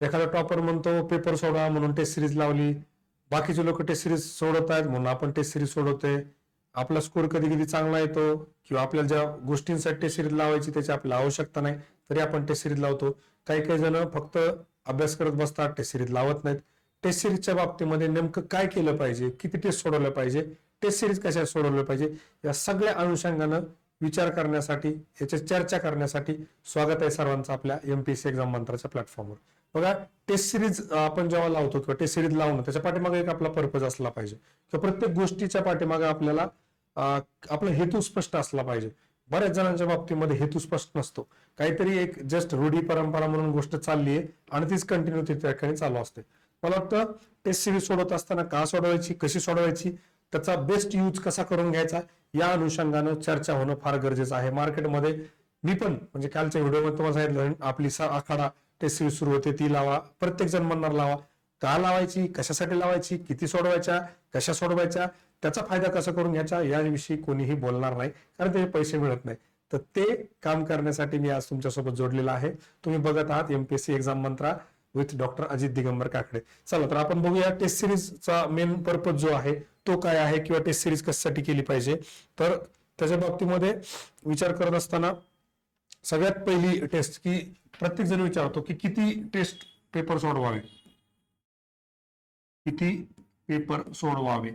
एखादा टॉपर म्हणतो पेपर सोडा म्हणून टेस्ट सिरीज लावली. बाकीचे लोक टेस्ट सिरीज सोडत आहेत म्हणून आपण टेस्ट सिरीज सोडवतोय. आपला स्कोर कधी कधी चांगला येतो किंवा आपल्याला ज्या गोष्टींसाठी टेस्ट सिरीज लावायची त्याची आपल्याला आवश्यकता नाही तरी आपण टेस्ट सिरीज लावतो. काही काही जण फक्त अभ्यास करत बसतात टेस्ट सिरीज लावत नाहीत. टेस्ट सिरीजच्या बाबतीमध्ये नेमकं काय केलं पाहिजे? किती टेस्ट सोडवलं पाहिजे? टेस्ट सिरीज कशा सोडवलं पाहिजे? या सगळ्या अनुषंगानं विचार करण्यासाठी याची चर्चा करण्यासाठी स्वागत आहे सर्वांचं आपल्या एमपीएससी एक्झाम मंत्राच्या प्लॅटफॉर्मवर बघा टेस्ट सिरीज आपण जेव्हा लावतो किंवा टेस्ट सिरीज लावणं त्याच्या पाठीमागे एक आपला पर्पज असला पाहिजे. किंवा प्रत्येक गोष्टीच्या पाठीमागे आपल्याला आपला हेतू स्पष्ट असला पाहिजे. बऱ्याच जणांच्या बाबतीमध्ये हेतू स्पष्ट नसतो. काहीतरी एक जस्ट रूढी परंपरा म्हणून गोष्ट चालली आहे आणि तीच कंटिन्यू त्या ठिकाणी चालू असते. मला वाटतं टेस्ट सिरीज सोडवत असताना का सोडवायची कशी सोडवायची त्याचा बेस्ट यूज कसा करून घ्यायचा या अनुषंगानं चर्चा होणं फार गरजेचं आहे. मार्केटमध्ये मी पण म्हणजे कालच्या व्हिडिओमध्ये तुम्हाला सांगितलं आपली सा आखाडा टेस्ट सिरीज सुरू होते ती लावा. प्रत्येक जण म्हणणार लावा. का लावायची? कशासाठी लावायची? किती सोडवायच्या? कशा सोडवायच्या? त्याचा फायदा कसा करून घ्यायचा? याविषयी कोणीही बोलणार नाही कारण त्याचे पैसे मिळत नाही. तर ते काम करण्यासाठी मी आज तुमच्यासोबत जोडलेला आहे. तुम्ही बघत आहात MPSC exam Mantra with doctor Ajit Digambar Kakade. चला तर आपण बघूया टेस्ट सिरीजचा मेन पर्पज जो आहे तो काय आहे किंवा टेस्ट सिरीज कशासाठी केली पाहिजे. तर त्याच्या बाबतीमध्ये विचार करत असताना सगळ्यात पहिली टेस्ट की प्रत्येक जण विचारतो की किती टेस्ट पेपर सोडवावे? किती पेपर सोडवावे?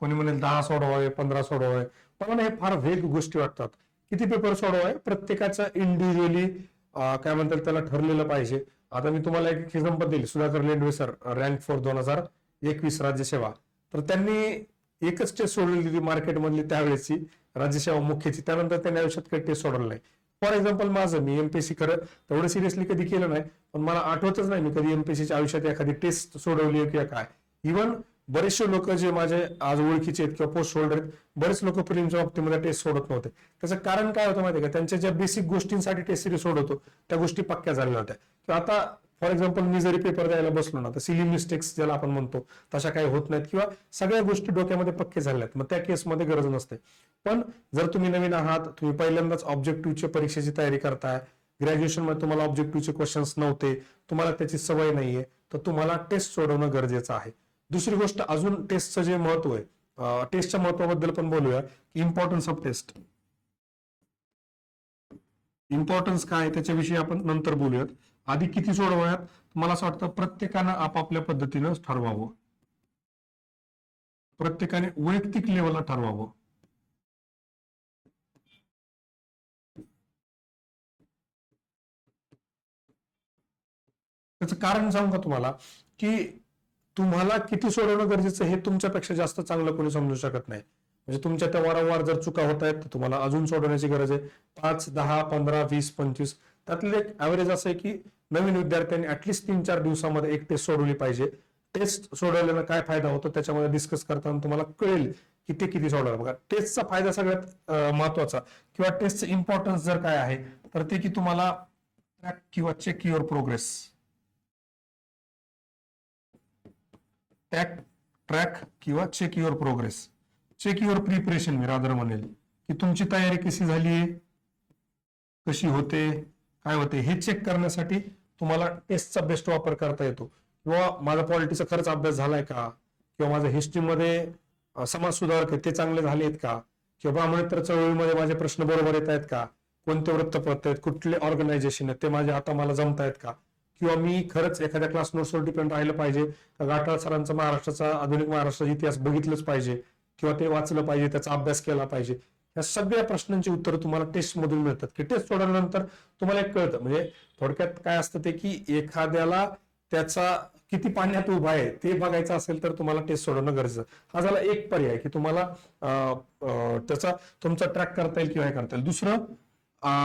कोणी म्हणेल दहा सोडवावे पंधरा सोडवावे. पण मला हे फार वेग गोष्टी वाटतात. किती पेपर सोडवावे? प्रत्येकाचं इंडिव्हिज्युअली काय म्हणतात त्याला ठरलेलं पाहिजे. आता मी तुम्हाला एक एक्झाम्पल देईल Sudhakar Lendwe sir rank four दोन हजार एकवीस राज्यसेवा. तर त्यांनी एकच टेस्ट सोडलेली होती मार्केटमधली त्यावेळेसची. राज्यसेवा मुख्यची. त्यानंतर त्यांनी आयुष्यात काही टेस्ट सोडलं नाही. फॉर एक्झाम्पल माझं मी एमपीएससी खरं तेवढं सिरियसली कधी केलं नाही पण मला आठवतच नाही मी कधी एमपीएससीच्या आयुष्यात एखादी टेस्ट सोडवली किंवा काय. इव्हन बरेचसे लोक जे माझे आज ओळखीचे आहेत किंवा पोस्ट होल्डर आहेत बरेच लोक प्रिलिमच्या बाबतीमध्ये टेस्ट सोडत नव्हते. त्याचं कारण काय होतं माहिती का? त्यांच्या ज्या बेसिक गोष्टींसाठी टेस्ट सिरीज सोडवतो त्या गोष्टी पक्क्या झाल्या होत्या किंवा आता फॉर एक्झाम्पल मी जरी पेपर द्यायला बसलो ना तर सिली मिस्टेक्स ज्याला आपण म्हणतो तशा काही होत नाहीत. किंवा सगळ्या गोष्टी डोक्यामध्ये पक्के झाल्या आहेत मग त्या केसमध्ये गरज नसते. पण जर तुम्ही नवीन आहात तुम्ही पहिल्यांदाच ऑब्जेक्टिव्हच्या परीक्षेची तयारी करताय ग्रॅज्युएशनमध्ये तुम्हाला ऑब्जेक्टिव्हचे क्वेश्चन्स नव्हते तुम्हाला त्याची सवय नाहीये तर तुम्हाला टेस्ट सोडवणं गरजेचं आहे. दुसरी गोष्ट अजून टेस्टचं जे महत्त्व आहे टेस्टच्या महत्वाबद्दल पण बोलूया. इम्पॉर्टन्स ऑफ टेस्ट इम्पॉर्टन्स काय त्याच्याविषयी आपण नंतर बोलूयात. आधी किती सोडवायात मला असं वाटतं प्रत्येकानं आपापल्या पद्धतीनं ठरवावं. प्रत्येकाने वैयक्तिक लेवलला ठरवावं. त्याचं कारण सांगू का तुम्हाला की तुम्हाला किती सोडवणं गरजेचं आहे हे तुमच्यापेक्षा जास्त चांगलं कोणी समजू शकत नाही. म्हणजे तुमच्या त्या वारंवार जर चुका होत आहेत तर तुम्हाला अजून सोडवण्याची गरज आहे. पाच दहा पंधरा वीस पंचवीस त्यातले एक ऍव्हरेज असं आहे की नवीन विद्यार्थ्यांनी ऍटलिस्ट तीन चार दिवसामध्ये एक टेस्ट सोडवली पाहिजे. टेस्ट सोडवल्यानं काय फायदा होतो त्याच्यामध्ये डिस्कस करताना तुम्हाला कळेल की ते किती सोडवलं. बघा टेस्टचा फायदा सगळ्यात महत्त्वाचा. किंवा टेस्टचं इम्पॉर्टन्स जर काय आहे तर ते की तुम्हाला ट्रॅक किंवा check your progress track track किंवा check your progress check your preparation me rather म्हणेल की तुमची तयारी कशी झाली? आहे कशी होते? काय होते? हे चेक करण्यासाठी तुम्हाला टेस्टचा बेस्ट वापर करता येतो. किंवा माझा पॉलिटीचा खरंच अभ्यास झालाय का? किंवा माझ्या हिस्ट्रीमध्ये समाज सुधारक ते चांगले झाले आहेत का? किंवा ब्राह्मणेतर चळवळीमध्ये माझे प्रश्न बरोबर येत आहेत का? कोणते वृत्तपत्र आहेत? कुठले ऑर्गनायझेशन आहेत? ते माझे आता मला जमत आहेत का? किंवा मी खरंच एखाद्या क्लास नोट्सवर डिपेंड राहिलं पाहिजे. का गाठाळ सरांचा महाराष्ट्राचा आधुनिक महाराष्ट्राचा इतिहास बघितलंच पाहिजे. किंवा ते वाचलं पाहिजे त्याचा अभ्यास केला पाहिजे. या सगळ्या प्रश्नांची उत्तरं तुम्हाला टेस्ट मधून मिळतात. की टेस्ट सोडवल्यानंतर तुम्हाला एक कळतं. म्हणजे थोडक्यात काय असतं ते की एखाद्याला त्याचा किती पाण्यात उभा आहे ते बघायचं असेल तर तुम्हाला टेस्ट सोडवणं गरजेचं हा झाला एक पर्याय की तुम्हाला त्याचा तुमचा ट्रॅक करता येईल किंवा हे करता येईल. दुसरं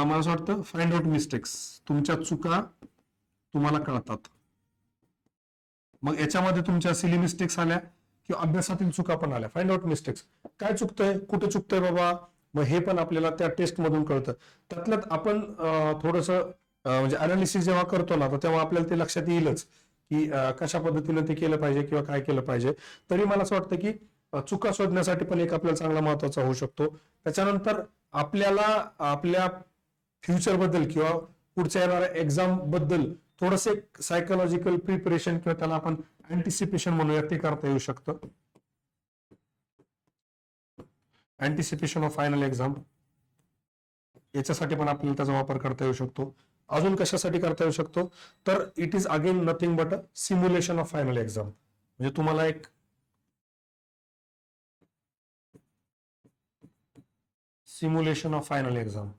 मला असं वाटतं फाइंड आउट मिस्टेक्स तुमच्या चुका तुम्हाला कळतात. मग याच्यामध्ये तुमच्या सिली मिस्टेक्स आल्या किंवा अभ्यासातील चुका पण आल्या. फाइंड आउट मिस्टेक्स काय चुकतंय? कुठे चुकतंय बाबा? मग हे पण आपल्याला त्या टेस्ट मधून कळतं. त्यातल्यात आपण थोडस म्हणजे अनालिसिस जेव्हा करतो ना तर तेव्हा आपल्याला ते लक्षात येईलच की कशा पद्धतीने ते केलं पाहिजे किंवा काय केलं पाहिजे. तरी मला असं वाटतं की चुका शोधण्यासाठी पण एक आपल्याला चांगला महत्त्वाचा होऊ शकतो. त्याच्यानंतर आपल्याला आपल्या फ्युचरबद्दल किंवा पुढच्या येणाऱ्या एक्झामबद्दल थोडस एक सायकोलॉजिकल प्रिपरेशन किंवा त्याला आपण अँटिसिपेशन म्हणूया ते करता येऊ शकतं. अँटिसिपेशन ऑफ फायनल एक्झाम याच्यासाठी पण आपल्याला त्याचा वापर करता येऊ शकतो. अजून कशासाठी करता येऊ शकतो? तर it is again nothing but a simulation of final exam म्हणजे तुम्हाला एक सिम्युलेशन ऑफ फायनल एक्झाम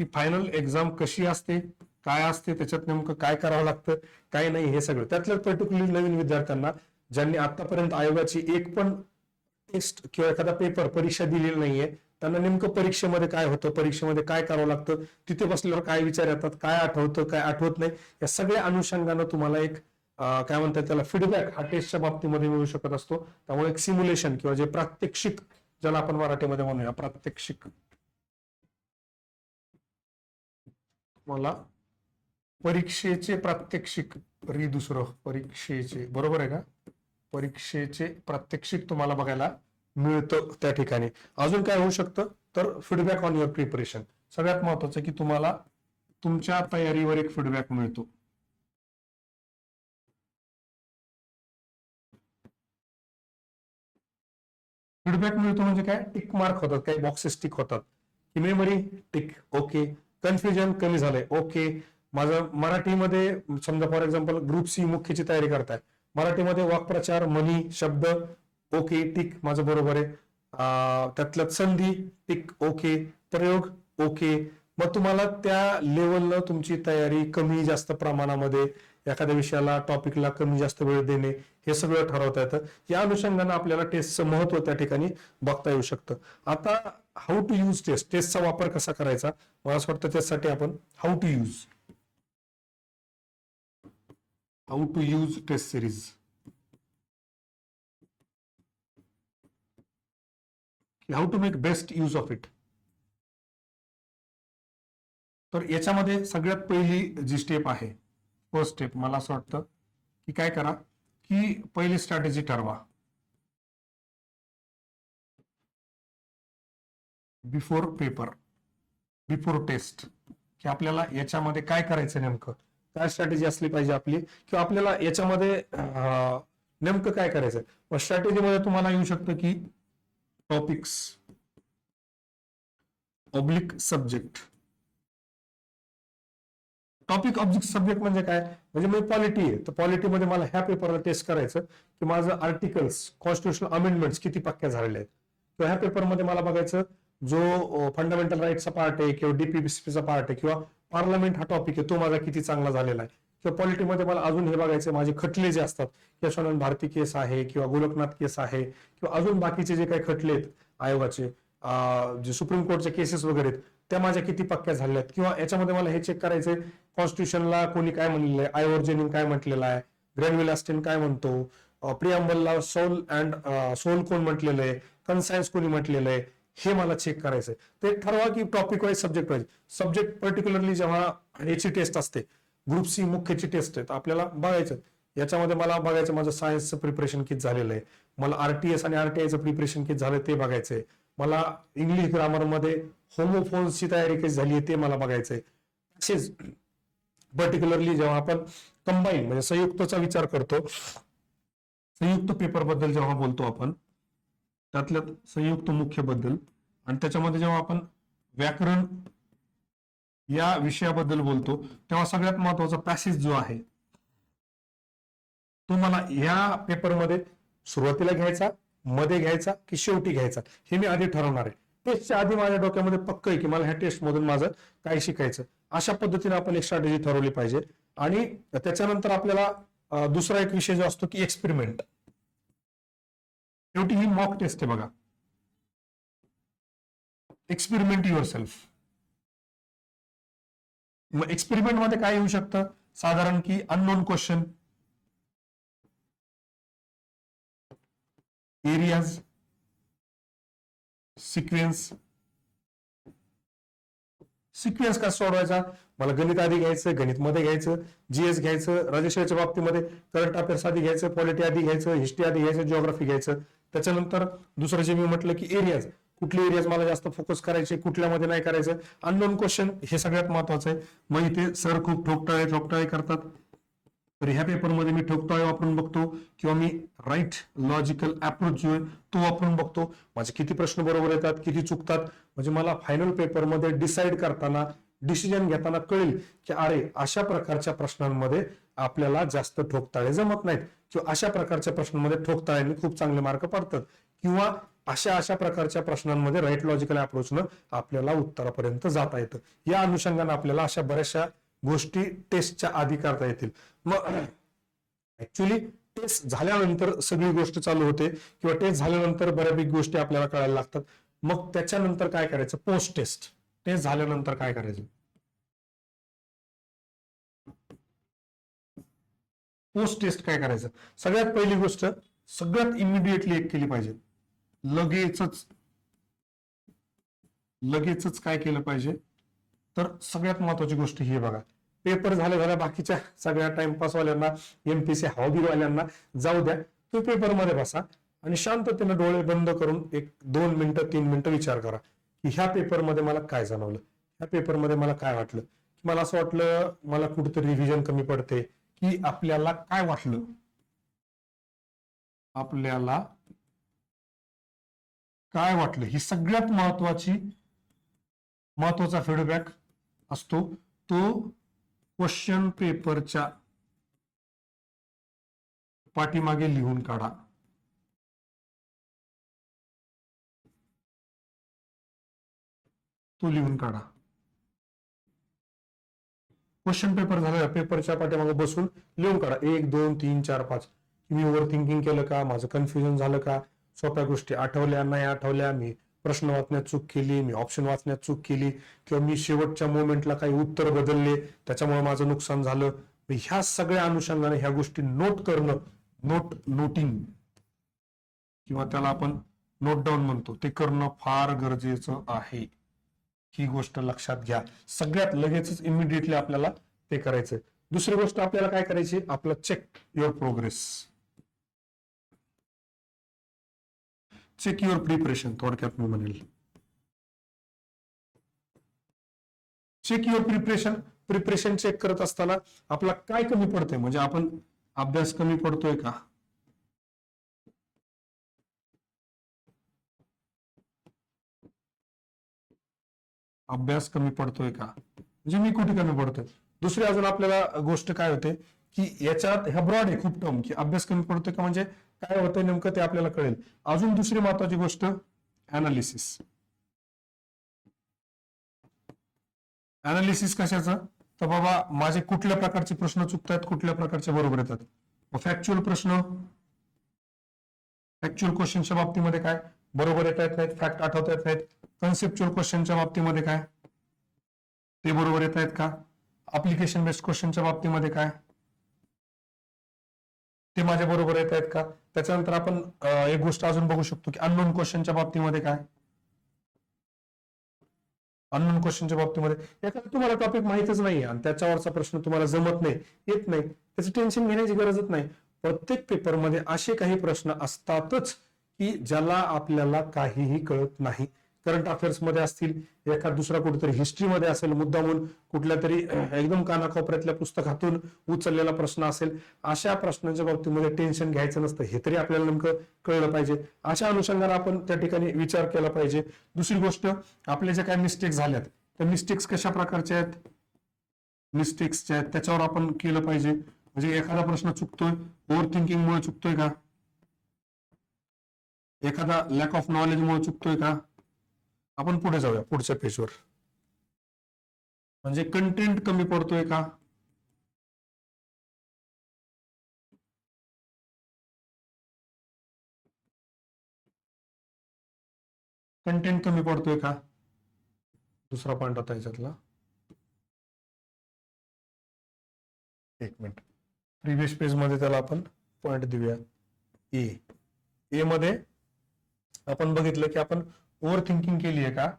की फायनल एक्झाम कशी असते काय असते त्याच्यात नेमकं काय करावं लागतं काय नाही हे सगळं. त्यातल्या पर्टिक्युलरली नवीन विद्यार्थ्यांना ज्यांनी आतापर्यंत आयोगाची एक पण टेस्ट किंवा एखादा पेपर परीक्षा दिलेली नाहीये त्यांना नेमकं परीक्षेमध्ये काय होतं परीक्षेमध्ये काय करावं लागतं तिथे बसल्यावर काय विचार येतात काय आठवतं काय आठवत नाही या सगळ्या अनुषंगानं तुम्हाला एक काय म्हणतात त्याला फीडबॅक हा टेस्टच्या बाबतीमध्ये मिळू शकत असतो. त्यामुळे एक सिम्युलेशन किंवा जे प्रात्यक्षिक ज्याला आपण मराठीमध्ये म्हणूया प्रात्यक्षिक. मला परीक्षेचे प्रात्यक्षिक री दुसरं परीक्षेचे बरोबर आहे का? परीक्षेचे प्रात्यक्षिक तुम्हाला बघायला मिळतं त्या ठिकाणी. अजून काय होऊ शकतं? तर फीडबॅक ऑन युअर प्रिपरेशन सगळ्यात महत्वाचं की तुम्हाला तुमच्या तयारीवर एक फीडबॅक मिळतो. फीडबॅक मिळतो म्हणजे काय? टिक मार्क होतात काही बॉक्सेस टिक होतात. की मेमरी टिक ओके कन्फ्युजन कमी झालंय. ओके माझं मराठीमध्ये समजा फॉर एक्झाम्पल ग्रुप सी मुख्यची तयारी करताय. मराठीमध्ये वाक्प्रचार म्हणी शब्द ओके टिक माझं बरोबर आहे. त्यातलं त्यातल्यात संधी टिक ओके प्रयोग ओके मग तुम्हाला त्या लेवलनं तुमची तयारी कमी जास्त प्रमाणामध्ये एखाद्या विषयाला टॉपिकला कमी जास्त वेळ देणे हे सगळं ठरवता येतं. या अनुषंगानं आपल्याला टेस्टचं महत्त्व त्या ठिकाणी बघता येऊ शकतं. आता हाऊ टू यूज टेस्ट टेस्टचा वापर कसा करायचा? मला असं वाटतं त्यासाठी आपण how to use how to use test series how to make best use of it तर याच्यामध्ये सगळ्यात पहिली जी स्टेप आहे फर्स्ट स्टेप मला असं वाटतं की काय करा की पहिली स्ट्रॅटेजी ठरवा. बिफोर पेपर बिफोर टेस्ट की आपल्याला याच्यामध्ये काय करायचं नेमकं? काय स्ट्रॅटेजी असली पाहिजे आपली? किंवा आपल्याला याच्यामध्ये नेमकं काय करायचं मग स्ट्रॅटेजीमध्ये तुम्हाला येऊ शकतं की topics oblique subject topic object subject म्हणजे काय? म्हणजे मी पॉलिटी आहे. तर पॉलिटीमध्ये मला ह्या पेपरला टेस्ट करायचं की माझं आर्टिकल्स कॉन्स्टिट्युशनल अमेंडमेंट्स किती पक्क्या झालेले आहेत. तर ह्या पेपरमध्ये मला बघायचं जो फंडामेंटल राईटचा पार्ट आहे किंवा डीपीपीसीचा पार्ट आहे किंवा पार्लमेंट हा टॉपिक आहे तो माझा किती चांगला झालेला आहे. किंवा पॉलिटीमध्ये मला अजून हे बघायचं माझे खटले जे असतात यशवंत भारती केस आहे किंवा गोलकनाथ केस आहे किंवा अजून बाकीचे जे काही खटले आहेत आयोगाचे जे सुप्रीम कोर्टचे केसेस वगैरे आहेत त्या माझ्या किती पक्क्या झाल्या आहेत किंवा याच्यामध्ये मला हे चेक करायचंय कॉन्स्टिट्यूशनला कोणी काय म्हणलेलं आहे? आयओर्जेनिन काय म्हटलेलं आहे? ग्रॅन्युल काय म्हणतो? प्रियांबलला सोल अँड सोल कोण म्हटलेलं आहे? कन्सायन्स कोणी म्हटलेलं आहे? हे मला चेक करायचंय. ते ठरवा की topic wise subject wise subject particularly जेव्हा याची टेस्ट असते ग्रुप सी मुख्यची टेस्ट आहे तर आपल्याला बघायचं याच्यामध्ये मला बघायचं माझं सायन्सचं प्रिपरेशन किती झालेलं आहे? मला आरटीएस आणि आरटीआयचं प्रिपरेशन किती झालं ते बघायचंय. मला इंग्लिश ग्रामरमध्ये होमोफोन्सची तयारी कशी झाली आहे ते मला बघायचंय. तसेच पर्टिक्युलरली जेव्हा आपण कंबाईन म्हणजे संयुक्तचा विचार करतो संयुक्त पेपरबद्दल जेव्हा बोलतो आपण त्यातल्या संयुक्त मुख्यबद्दल आणि त्याच्यामध्ये जेव्हा आपण व्याकरण या विषयाबद्दल बोलतो तेव्हा सगळ्यात महत्त्वाचा पॅसेज जो आहे तो मला या पेपरमध्ये सुरुवातीला घ्यायचा मध्ये घ्यायचा की शेवटी घ्यायचा? हे मी आधी ठरवणार आहे. टेस्टच्या आधी माझ्या डोक्यामध्ये पक्क आहे की मला ह्या टेस्ट मधून माझं काय शिकायचं? अशा पद्धतीने आपण एक स्ट्रॅटेजी ठरवली पाहिजे. आणि त्याच्यानंतर आपल्याला दुसरा एक विषय जो असतो की एक्सपेरिमेंट शेवटी ही मॉक टेस्ट आहे बघा. एक्सपेरिमेंट युअर सेल्फ मग एक्सपेरिमेंटमध्ये काय येऊ शकतं? साधारण की unknown question areas sequence sequence कसा सोडवायचा मला गणित आधी घ्यायचं गणित मध्ये घ्यायचं जीएस घ्यायचं राजेश्वरच्या बाबतीमध्ये करंट अफेअर्स आधी घ्यायचं पॉलिटी आधी घ्यायचं हिस्ट्री आधी घ्यायचं जिओग्राफी घ्यायचं. त्याच्यानंतर दुसरं जे मी म्हटलं की एरियाज कुठले एरियाज मला जास्त फोकस करायचे कुठल्यामध्ये नाही करायचं? अननोन क्वेश्चन हे सगळ्यात महत्वाचं आहे. मग इथे सर खूप ठोकटाळे ठोकटाळे करतात. तर ह्या पेपरमध्ये मी ठोकताळे वापरून बघतो. किंवा मी राईट लॉजिकल अप्रोच जो आहे तो वापरून बघतो. माझे किती प्रश्न बरोबर येतात किती चुकतात. म्हणजे मला फायनल पेपरमध्ये डिसाईड करताना डिसिजन घेताना कळेल की अरे अशा प्रकारच्या प्रश्नांमध्ये आपल्याला जास्त ठोकताळे जमत नाहीत. किंवा अशा प्रकारच्या प्रश्नांमध्ये ठोकताळ्यांनी खूप चांगले मार्क पडतात. किंवा अशा अशा प्रकारच्या प्रश्नांमध्ये राईट लॉजिकल अप्रोचनं आपल्याला उत्तरापर्यंत जाता येतं. या अनुषंगाने आपल्याला अशा बऱ्याचशा गोष्टी टेस्टच्या आधी करता येतील. मग ऍक्च्युली टेस्ट झाल्यानंतर सगळी गोष्ट चालू होते किंवा टेस्ट झाल्यानंतर बऱ्यापैकी गोष्टी आपल्याला कळायला लागतात. मग त्याच्यानंतर काय करायचं? पोस्ट टेस्ट टेस्ट झाल्यानंतर काय करायचं? पोस्ट टेस्ट काय करायचं? सगळ्यात पहिली गोष्ट सगळ्यात इमिडिएटली एक केली पाहिजे. लगेचच. लगेचच काय केलं पाहिजे? तर सगळ्यात महत्वाची गोष्ट ही बघा. पेपर झाल्या झाल्या बाकीच्या सगळ्या टाइमपासवाल्यांना एमपीसी हॉबी वाल्यांना जाऊ द्या. तो पेपरमध्ये बसा आणि शांततेने डोळे बंद करून एक दोन मिनिटं तीन मिनिटं विचार करा की ह्या पेपरमध्ये मला काय जाणवलं? ह्या पेपरमध्ये मला काय वाटलं? की मला असं वाटलं मला कुठेतरी रिव्हिजन कमी पडते की आपल्याला काय वाटलं? आपल्याला काय वाटलं? ही सगळ्यात महत्वाची महत्त्वाचा फीडबॅक असतो. तो क्वेश्चन पेपरच्या पाठीमागे लिहून काढा. तो लिहून काढा. क्वेश्चन पेपर झाला पेपरच्या पाठीमागे बसून लिहून काढा. एक दोन तीन चार पाच. मी ओव्हर थिंकिंग केलं का? माझं कन्फ्युजन झालं का? सोप्या गोष्टी आठवल्या नाही आठवल्या? मी प्रश्न वाचण्यात चूक केली मी ऑप्शन वाचण्यात चूक केली किंवा मी शेवटच्या मोमेंटला काही उत्तर बदलले त्याच्यामुळे माझं नुकसान झालं. ह्या सगळ्या अनुषंगाने ह्या गोष्टी नोट करणं नोट नोटिंग किंवा त्याला आपण नोट डाऊन म्हणतो ते करणं फार गरजेचं आहे. ही गोष्ट लक्षात घ्या. सगळ्यात लगेचच इमिडिएटली आपल्याला ते करायचंय. दुसरी गोष्ट आपल्याला काय करायची? आपलं check your progress check your preparation थोडक्यात मी म्हणेल. Check your preparation preparation check करत असताना आपला काय कमी पडतंय? म्हणजे आपण अभ्यास कमी पडतोय का? अभ्यास कमी पडतोय का? म्हणजे मी कुठे कमी पडतोय? दुसरी अजून आपल्याला गोष्ट काय होते? की याच्यात ह्या ब्रॉड आहे खूप टर्म की अभ्यास कमी पडतोय का? म्हणजे काय होतं नेमकं ते आपल्याला कळेल. अजून दुसरी महत्वाची गोष्ट अनालिसिस अनालिसिस कशाचं? तर बाबा माझे कुठल्या प्रकारचे प्रश्न चुकतात कुठल्या प्रकारचे बरोबर येतात? फॅक्च्युअल प्रश्न फॅक्च्युअल क्वेश्चनच्या बाबतीमध्ये काय? बरोबर येत आहेत नाहीत फॅक्ट आठवता येत नाहीत कन्सेप्च्युअल क्वेश्चनच्या बाबतीमध्ये काय? ते बरोबर येत आहेत का? अप्लिकेशन बेस्ड क्वेश्चनच्या बाबतीमध्ये काय? ते माझ्या बरोबर येत आहेत का? त्याच्यानंतर आपण एक गोष्ट अजून बघू शकतो की अननोन क्वेश्चनच्या बाबतीमध्ये काय? अननोन क्वेश्चनच्या बाबतीमध्ये. एखादा तुम्हाला टॉपिक माहितच नाही आणि त्याच्यावरचा प्रश्न तुम्हाला जमत नाही येत नाही. त्याचं टेन्शन घेण्याची गरजच नाही. प्रत्येक पेपरमध्ये असे काही प्रश्न असतातच की ज्याला आपल्याला काहीही कळत नाही. करंट अफेअर्समध्ये असतील एखाद दुसरा कुठेतरी हिस्ट्रीमध्ये असेल मुद्दामून कुठल्या तरी एकदम कानाकोपऱ्यातल्या पुस्तकातून उचललेला प्रश्न असेल अशा प्रश्नांच्या बाबतीमध्ये टेन्शन घ्यायचं नसतं. हे तरी आपल्याला नेमकं कळलं पाहिजे. अशा अनुषंगाने आपण त्या ठिकाणी विचार केला पाहिजे. दुसरी गोष्ट आपल्या ज्या काही मिस्टेक्स झाल्यात त्या मिस्टेक्स कशा प्रकारच्या आहेत? मिस्टेक्सच्या आहेत त्याच्यावर आपण केलं पाहिजे. म्हणजे एखादा प्रश्न चुकतोय ओव्हर थिंकिंग मुळे चुकतोय का? एखादा लॅक ऑफ नॉलेज मुळे चुकतोय का? आपण पुढे जाऊया पुढच्या पेजवर म्हणजे कंटेंट कमी पडतोय का? कंटेंट कमी पडतोय का? दुसरा पॉइंट होता याच्यातला. एक मिनिट प्रिव्हियस पेजमध्ये त्याला आपण पॉइंट देऊया. ए ए मध्ये आपण बघितलं की आपण ओव्हर थिंकिंग केली आहे का?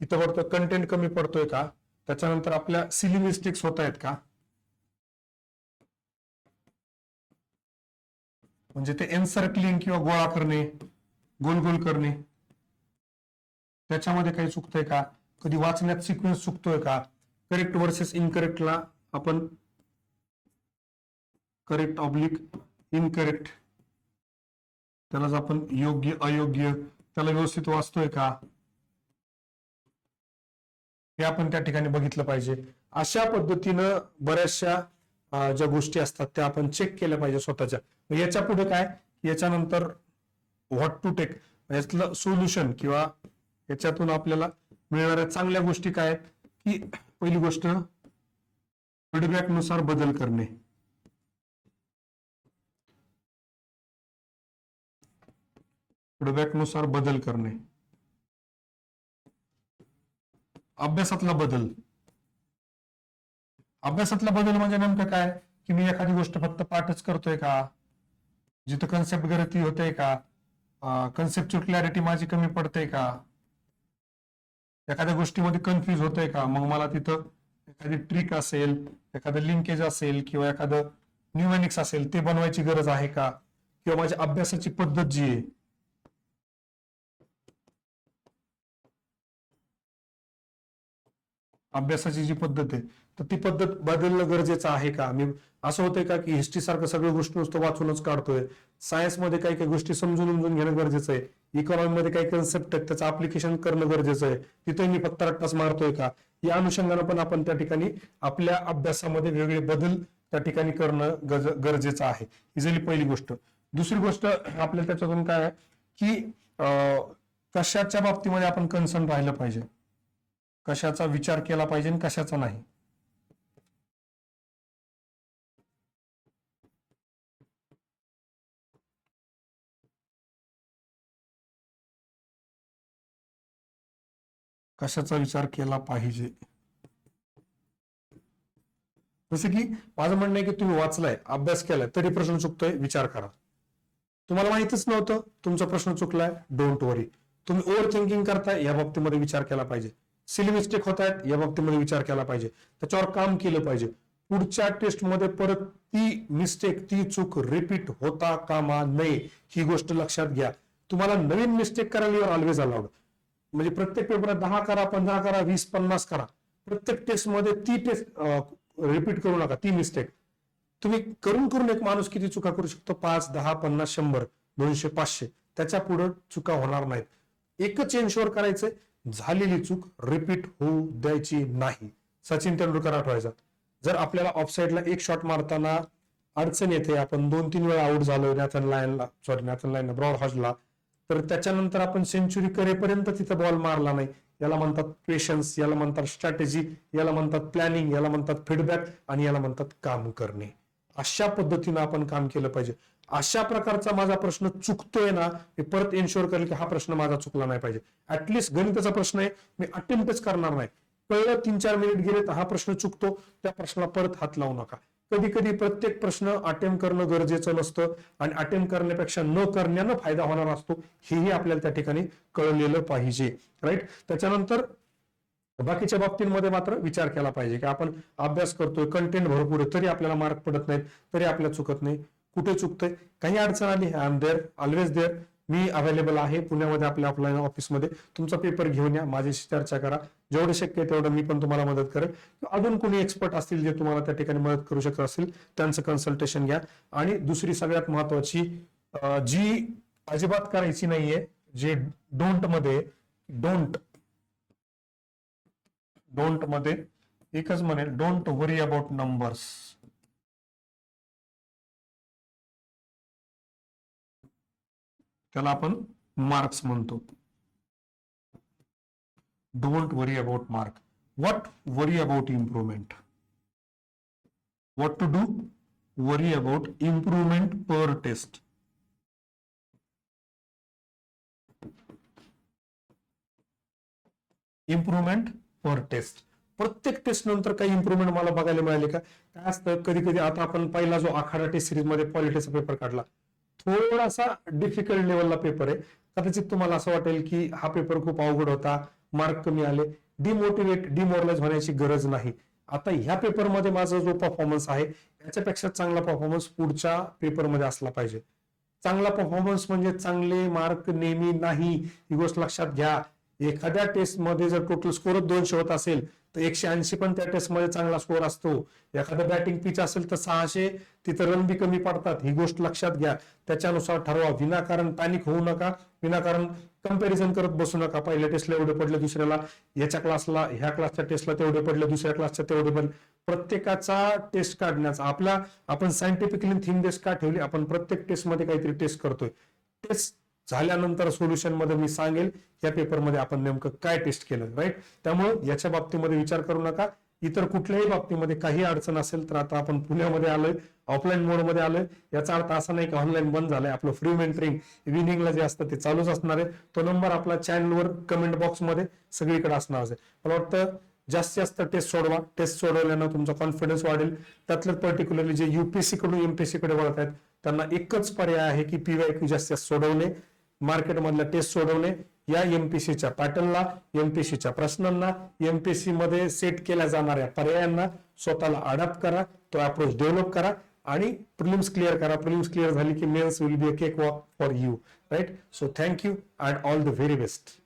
इथं पडतोय कंटेंट कमी पडतोय का? त्याच्यानंतर आपल्या सिली मिस्टेक्स होत आहेत का? म्हणजे ते एन्सर्कलिंग किंवा गोळा करणे गोल गोल करणे त्याच्यामध्ये काही चुकतंय का? कधी वाचण्यात सिक्वेन्स चुकतोय का? करेक्ट वर्सेस इनकरेक्टला आपण करेक्ट ऑब्लिक इनकरेक्ट त्यालाच आपण योग्य अयोग्य त्याला व्यवस्थित वाचतोय का? हे आपण त्या ठिकाणी बघितलं पाहिजे. अशा पद्धतीनं बऱ्याचशा ज्या गोष्टी असतात त्या आपण चेक केल्या पाहिजे स्वतःच्या. याच्यापुढे काय? याच्यानंतर व्हॉट टू टेक यातलं सोल्युशन किंवा याच्यातून आपल्याला मिळणाऱ्या चांगल्या गोष्टी काय आहेत? की पहिली गोष्ट फीडबॅकनुसार बदल करणे. फीडबॅकनुसार बदल करणे. अभ्यासातला बदल. अभ्यासातला बदल म्हणजे नेमकं काय? की मी एखादी गोष्ट फक्त पाठच करतोय का? जिथं कन्सेप्ट गरती होते का? कन्सेप्टची क्लॅरिटी माझी कमी पडते का? एखाद्या गोष्टीमध्ये कन्फ्युज होतंय का? मग मला तिथं एखादी ट्रिक असेल एखादं लिंकेज असेल किंवा एखादं न्यूमॅनिक्स असेल ते बनवायची गरज आहे का? किंवा माझ्या अभ्यासाची पद्धत जी आहे अभ्यासाची जी पद्धत आहे तर ती पद्धत बदलणं गरजेचं आहे का? मी असं होतंय का की हिस्ट्री सारखं सगळ्या गोष्टी नुसतं वाचूनच काढतोय? सायन्समध्ये काही काही गोष्टी समजून समजून घेणं गरजेचं आहे. इकॉनॉमी मध्ये काही कन्सेप्ट आहेत त्याचं अप्लिकेशन करणं गरजेचं आहे. तिथे मी फक्त रट्टाच मारतोय का? या अनुषंगानं पण आपण त्या ठिकाणी आपल्या अभ्यासामध्ये वेगळे बदल त्या ठिकाणी करणं गरजेचं आहे. ही झाली पहिली गोष्ट. दुसरी गोष्ट आपल्याला त्याच्यातून काय आहे की कशाच्या बाबतीमध्ये आपण कन्सर्न राहिलं पाहिजे? कशाचा विचार केला पाहिजे आणि कशाचा नाही. कशाचा विचार केला पाहिजे. जसं की माझं म्हणणं आहे की तुम्ही वाचलाय अभ्यास केलाय तरी प्रश्न चुकतोय विचार करा. तुम्हाला माहितच नव्हतं तुमचा प्रश्न चुकलाय डोंट वरी तुम्ही ओव्हर थिंकिंग करताय या बाबतीमध्ये विचार केला पाहिजे. सिली मिस्टेक होत आहेत या बाबतीमध्ये विचार केला पाहिजे. त्याच्यावर काम केलं पाहिजे. पुढच्या टेस्टमध्ये परत ती मिस्टेक ती चूक रिपीट होता कामा नये ही गोष्ट लक्षात घ्या. तुम्हाला नवीन मिस्टेक करायला युअर ऑलवेज अलाउड म्हणजे प्रत्येक पेपरात दहा करा पंधरा करा वीस पन्नास करा. प्रत्येक टेस्टमध्ये ती टेस्ट रिपीट करू नका ती मिस्टेक तुम्ही करून करून एक माणूस किती चुका करू शकतो? पाच दहा पन्नास शंभर दोनशे पाचशे. त्याच्या पुढे चुका होणार नाहीत. एकच एन्शुअर करायचंय झालेली चूक रिपीट होऊ द्यायची नाही. सचिन तेंडुलकर आठवायचा. जर आपल्याला ऑफसाईडला एक शॉट मारताना अडचण येते आपण दोन तीन वेळा आउट झालो नॅथन लायनला सॉरी नॅथन लायन ब्रॉड हॉजला तर त्याच्यानंतर आपण सेंचुरी करेपर्यंत तिथं बॉल मारला नाही. याला म्हणतात पेशन्स याला म्हणतात स्ट्रॅटेजी याला म्हणतात प्लॅनिंग याला म्हणतात फीडबॅक आणि याला म्हणतात काम करणे. अशा पद्धतीनं आपण काम केलं पाहिजे. अशा प्रकारचा माझा प्रश्न चुकतोय ना मी परत एन्शुअर करेल की हा प्रश्न माझा चुकला नाही पाहिजे. ऍटलिस्ट गणिताचा प्रश्न आहे मी अटेम्प्टच करणार नाही. कळलं तीन चार मिनिट गेले तर हा प्रश्न चुकतो त्या प्रश्नाला परत हात लावू नका. कधी कधी प्रत्येक प्रश्न अटेम्प्ट करणं गरजेचं नसतं आणि अटेम्प्ट करण्यापेक्षा न करण्यानं फायदा होणार असतो हेही आपल्याला त्या ठिकाणी कळलेलं पाहिजे. राईट त्याच्यानंतर बाकीच्या बाबतींमध्ये मात्र विचार केला पाहिजे की आपण अभ्यास करतोय कंटेंट भरपूर आहे तरी आपल्याला मार्क पडत नाहीत तरी आपल्याला चुकत नाही. कुठे चुकतंय? काही अडचण आली? I am there always there me available आहे पुण्यामध्ये आपल्या ऑफलाईन ऑफिसमध्ये तुमचा पेपर घेऊन या माझ्याशी चर्चा करा. जेवढं शक्य आहे तेवढं मी पण तुम्हाला मदत करेल अजून कोणी एक्सपर्ट असतील जे तुम्हाला त्या ठिकाणी मदत करू शकत असतील त्यांचं कन्सल्टेशन घ्या. आणि दुसरी सगळ्यात महत्वाची जी अजिबात करायची नाहीये जे डोंटमध्ये डोंट डोंटमध्ये. एकच म्हणेल डोंट वरी अबाउट नंबर्स त्याला आपण मार्क्स म्हणतो. Don't worry about mark what worry about improvement what to do worry about improvement per test improvement per test प्रत्येक टेस्ट नंतर काही इम्प्रुव्हमेंट मला बघायला मिळाले का? काय असतं कधी कधी आता आपण पहिला जो आखाडा टेस्ट सिरीजमध्ये पॉलिटिक्सचा पेपर काढला थोडासा डिफिकल्ट लेवलला पेपर आहे. कदाचित तुम्हाला असं वाटेल की हा पेपर खूप अवघड होता मार्क कमी आले डिमोटिवेट डिमोरलाइज होण्याची गरज नाही. आता ह्या पेपरमध्ये माझा जो परफॉर्मन्स आहे याच्यापेक्षा चांगला परफॉर्मन्स पुढच्या पेपरमध्ये असला पाहिजे. चांगला परफॉर्मन्स म्हणजे चांगले मार्क नेहमी नाही ही गोष्ट लक्षात घ्या. एखाद्या टेस्टमध्ये जर टोटल स्कोर दोनशे होत असेल तर एकशे ऐंशी पण त्या टेस्टमध्ये चांगला स्कोर असतो. एखादं बॅटिंग पिच असेल तर सहाशे तिथं रन बी कमी पडतात. ही गोष्ट लक्षात घ्या. त्याच्यानुसार ठरवा. विनाकारण पॅनिक होऊ नका. विनाकारण कंपॅरिझन करत बसू नका. पहिल्या टेस्टला एवढे पडले दुसऱ्याला. याच्या क्लासला ह्या क्लासच्या टेस्टला तेवढे पडले दुसऱ्या क्लासच्या तेवढे पडले. प्रत्येकाचा टेस्ट काढण्याचा. आपला आपण सायंटिफिकली थीम बेस का ठेवली? आपण प्रत्येक टेस्टमध्ये काहीतरी टेस्ट करतोय. टेस्ट झाल्यानंतर सोल्युशनमध्ये मी सांगेल. या पेपरमध्ये आपण नेमकं काय टेस्ट केलं राईट त्यामुळे याच्या बाबतीमध्ये विचार करू नका. इतर कुठल्याही बाबतीमध्ये काही अडचण असेल तर आता आपण पुण्यामध्ये आलोय ऑफलाईन मोडमध्ये आलोय. याचा अर्थ असा नाही की ऑनलाईन बंद झालाय. आपलं फ्री मेंटरिंग विनिंगला जे असतं ते चालूच असणार आहे. तो नंबर आपला चॅनलवर कमेंट बॉक्समध्ये सगळीकडे असणार आहे. मला वाटतं जास्तीत जास्त टेस्ट सोडवा. टेस्ट सोडवल्यानं तुमचा कॉन्फिडन्स वाढेल. त्यातलं पर्टिक्युलरली जे युपीएससी कडून एमपीएससी कडे वळत आहेत त्यांना एकच पर्याय आहे की पीवाय जास्तीत जास्त सोडवणे. मार्केटमधल्या टेस्ट सोडवणे या एमपीसीच्या पॅटर्नला एमपीसीच्या प्रश्नांना एमपीसी मध्ये सेट केल्या जाणाऱ्या पर्यायांना स्वतःला अडॅप्ट करा तो अप्रोच डेव्हलप करा आणि प्रिलिम्स क्लिअर करा. प्रिलिम्स क्लिअर झाली की mains will be a cake walk for you right so thank you and all the very best